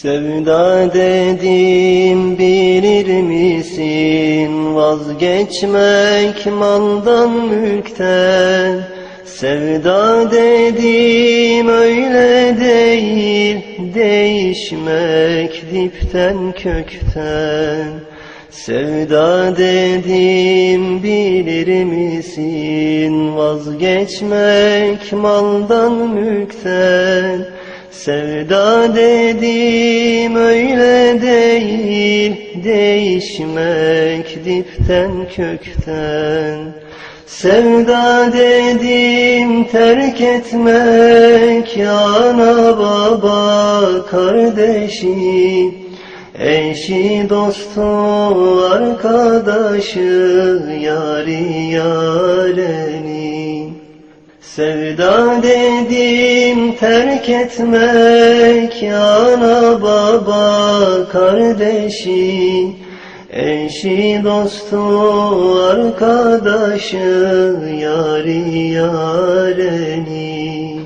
Sevda dedim bilir misin? Vazgeçmek maldan mülkten. Sevda dedim öyle değil değişmek dipten kökten. Sevda dedim bilir misin? Vazgeçmek maldan mülkten Sevda dedim öyle değil değişmek dipten kökten. Sevda dedim terk etmek yana baba kardeşi. Eşi dostu arkadaşı yari yareni Sevda dedim terk etmek yana baba kardeşi Eşi dostu arkadaşı yari yareni.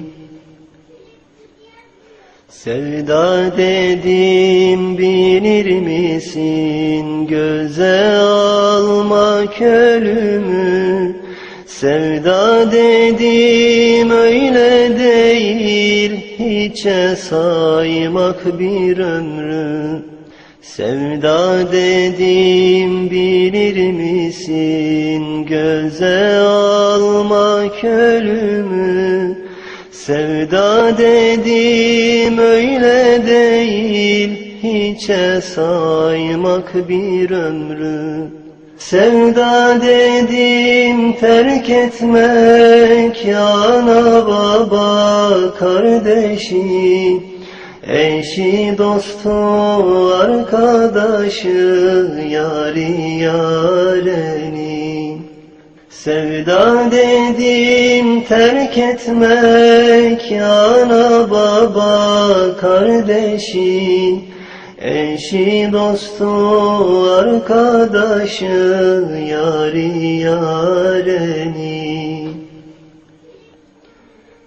Sevda dedim bilir misin? Göze almak ölümü Sevda dedim öyle değil hiçe saymak bir ömrü. Sevda dedim bilir misin göze almak ölümü? Sevda dedim öyle değil hiçe saymak bir ömrü Sevda dedim terk etmek yana baba kardeşi. Eşi dostu arkadaşı yari yareni Sevda dedim terk etmek yana baba kardeşi Eşi dostu arkadaşı yari yareni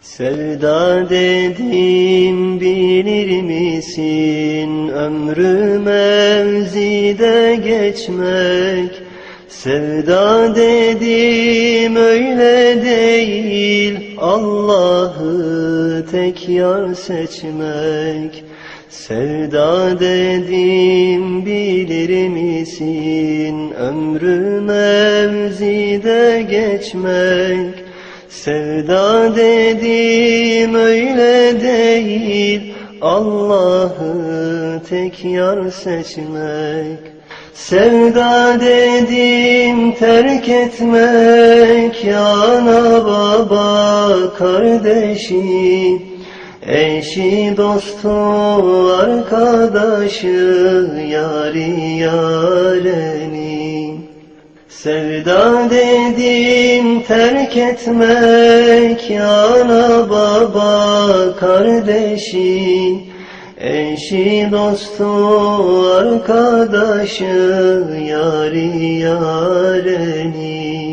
Sevda dedim bilir misin? Ömrü mevzide geçmek. Sevda dedim öyle değil Allah'ı tek yar seçmek. Sevda dedim bilir misin? Ömrü mevzide geçmek. Sevda dedim öyle değil. Allah'ı tek yar seçmek Sevda dedim terk etmek yana baba kardeşi. Eşi dostu arkadaşı yari yareni. Sevda dedim terk etmek yana baba kardeşi Eşi dostu arkadaşı yari yareni